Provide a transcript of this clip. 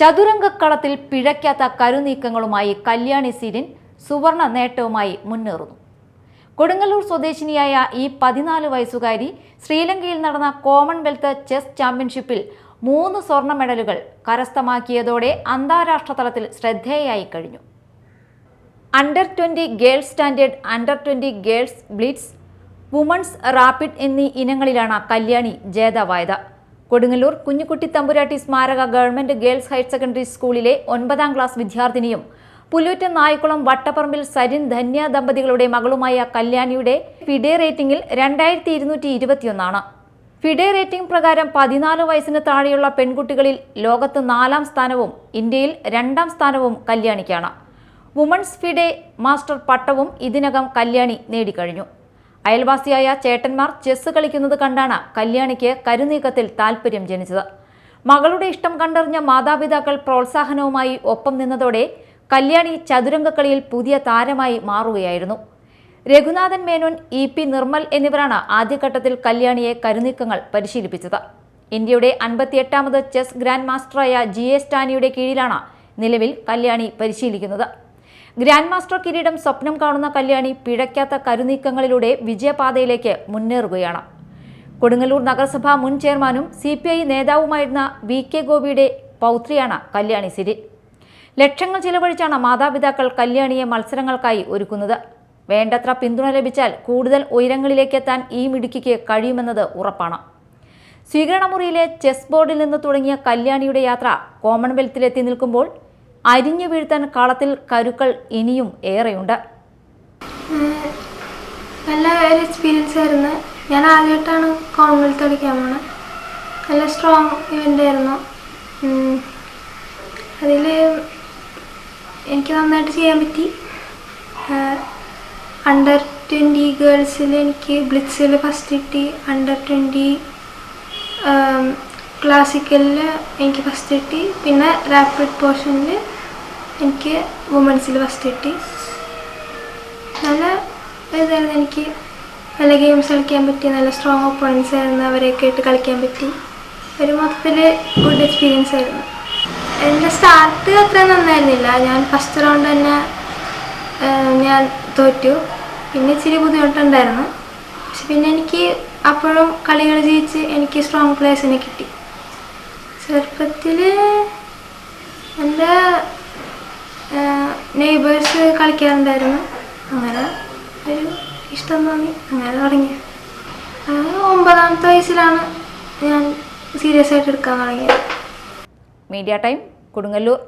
ചതുരംഗക്കളത്തിൽ പിഴയ്ക്കാത്ത കരുനീക്കങ്ങളുമായി കല്യാണി സീരിൻ സുവർണ നേട്ടവുമായി മുന്നേറുന്നു. കൊടുങ്ങല്ലൂർ സ്വദേശിനിയായ ഈ പതിനാല് വയസ്സുകാരി ശ്രീലങ്കയിൽ നടന്ന കോമൺവെൽത്ത് ചെസ് ചാമ്പ്യൻഷിപ്പിൽ മൂന്ന് സ്വർണ മെഡലുകൾ കരസ്ഥമാക്കിയതോടെ അന്താരാഷ്ട്ര തലത്തിൽ ശ്രദ്ധേയായി കഴിഞ്ഞു. Under twenty girls standard under twenty girls blitz women's rapid എന്നീ ഇനങ്ങളിലാണ് കല്യാണി ജേതാവായത്. കൊടുങ്ങല്ലൂർ കുഞ്ഞുകുട്ടി തമ്പുരാട്ടി സ്മാരക ഗവൺമെന്റ് ഗേൾസ് ഹയർ സെക്കൻഡറി സ്കൂളിലെ ഒൻപതാം ക്ലാസ് വിദ്യാർത്ഥിനിയും പുല്ലൂറ്റ നായ്ക്കുളം വട്ടപ്പറമ്പിൽ സരിൻ ധന്യ ദമ്പതികളുടെ മകളുമായ കല്യാണിയുടെ ഫിഡേ റേറ്റിംഗിൽ രണ്ടായിരത്തി ഇരുന്നൂറ്റി ഇരുപത്തിയൊന്നാണ് ഫിഡേ റേറ്റിംഗ് പ്രകാരം പതിനാല് വയസ്സിന് താഴെയുള്ള പെൺകുട്ടികളിൽ ലോകത്ത് നാലാം സ്ഥാനവും ഇന്ത്യയിൽ രണ്ടാം സ്ഥാനവും കല്യാണിക്കാണ്. വുമൺസ് ഫിഡേ മാസ്റ്റർ പട്ടവും ഇതിനകം കല്യാണി നേടിക്കഴിഞ്ഞു. അയൽവാസിയായ ചേട്ടന്മാർ ചെസ് കളിക്കുന്നത് കണ്ടാണ് കല്യാണിക്ക് കരുനീക്കത്തിൽ താല്പര്യം ജനിച്ചത്. മകളുടെ ഇഷ്ടം കണ്ടറിഞ്ഞ മാതാപിതാക്കൾ പ്രോത്സാഹനവുമായി ഒപ്പം നിന്നതോടെ കല്യാണി ചതുരംഗക്കളിയിൽ പുതിയ താരമായി മാറുകയായിരുന്നു. രഘുനാഥൻ മേനോൻ ഇ പി നിർമ്മൽ എന്നിവരാണ് ആദ്യഘട്ടത്തിൽ കല്യാണിയെ കരുനീക്കങ്ങൾ പരിശീലിപ്പിച്ചത്. ഇന്ത്യയുടെ അൻപത്തിയെട്ടാമത് ചെസ് ഗ്രാൻഡ് മാസ്റ്ററായ ജി എ സ്റ്റാനിയുടെ കീഴിലാണ് നിലവിൽ കല്യാണി പരിശീലിക്കുന്നത്. ഗ്രാൻഡ് മാസ്റ്റർ കിരീടം സ്വപ്നം കാണുന്ന കല്യാണി പിഴയ്ക്കാത്ത കരുനീക്കങ്ങളിലൂടെ വിജയപാതയിലേക്ക് മുന്നേറുകയാണ്. കൊടുങ്ങല്ലൂർ നഗരസഭാ മുൻ ചെയർമാനും സി പി ഐ നേതാവുമായിരുന്ന വി കെ ഗോപിയുടെ പൗത്രിയാണ് കല്യാണി സിരി ലക്ഷങ്ങൾ ചിലവഴിച്ചാണ് മാതാപിതാക്കൾ കല്യാണിയെ മത്സരങ്ങൾക്കായി ഒരുക്കുന്നത്. വേണ്ടത്ര പിന്തുണ ലഭിച്ചാൽ കൂടുതൽ ഉയരങ്ങളിലേക്കെത്താൻ ഈ മിടുക്കിക്ക് കഴിയുമെന്നത് ഉറപ്പാണ്. സ്വീകരണമുറിയിലെ ചെസ് ബോർഡിൽ നിന്ന് തുടങ്ങിയ കല്യാണിയുടെ യാത്ര കോമൺവെൽത്തിലെത്തി നിൽക്കുമ്പോൾ അരിഞ്ഞു വീഴ്ത്താൻ കളത്തിൽ കരുക്കൾ ഇനിയും ഏറെയുണ്ട്. നല്ല ഒരു എക്സ്പീരിയൻസ് ആയിരുന്നു. ഞാൻ ആദ്യമായിട്ടാണ് കോമൺവെൽത്ത് കളിക്കാൻ പോണത് നല്ല സ്ട്രോങ് ഇവന്റ് ആയിരുന്നു. അതിൽ എനിക്ക് നന്നായിട്ട് ചെയ്യാൻ പറ്റി. അണ്ടർ ട്വന്റി ഗേൾസിൽ എനിക്ക് ബ്ലിറ്റ്സിൽ ഫസ്റ്റ് കിട്ടി. അണ്ടർ ട്വന്റി ക്ലാസിക്കലിൽ എനിക്ക് ഫസ്റ്റ് കിട്ടി. പിന്നെ റാപ്പിഡ് പോർഷനിൽ എനിക്ക് വുമൻസിൽ ഫസ്റ്റ് കിട്ടി. നല്ല ഇതായിരുന്നു എനിക്ക് നല്ല ഗെയിംസ് കളിക്കാൻ പറ്റി നല്ല സ്ട്രോങ് ഒപ്പോണൻസ് ആയിരുന്നു അവരെയൊക്കെ ആയിട്ട് കളിക്കാൻ പറ്റി. ഒരു മൊത്തത്തിൽ ഗുഡ് എക്സ്പീരിയൻസ് ആയിരുന്നു. എന്റെ സ്റ്റാർട്ട് അത്ര നന്നായിരുന്നില്ല. ഞാൻ ഫസ്റ്റ് റൗണ്ട് തന്നെ ഞാൻ തോറ്റു. പിന്നെ ഇച്ചിരി ബുദ്ധിമുട്ടുണ്ടായിരുന്നു. പക്ഷെ പിന്നെ എനിക്ക് അപ്പോഴും കളികൾ ജയിച്ച് എനിക്ക് സ്ട്രോങ് പ്ലേയേഴ്സിനെ കിട്ടി. ചെറുപ്പത്തിൽ എന്റെ നെയ്ബേഴ്സ് കളിക്കാറുണ്ടായിരുന്നു. അങ്ങനെ ഒരു ഇഷ്ടം തോന്നി. അങ്ങനെ തുടങ്ങി. ഒമ്പതാമത്തെ വയസ്സിലാണ് ഞാൻ സീരിയസ് ആയിട്ട് എടുക്കാൻ തുടങ്ങിയത്. Media time Kodungallur.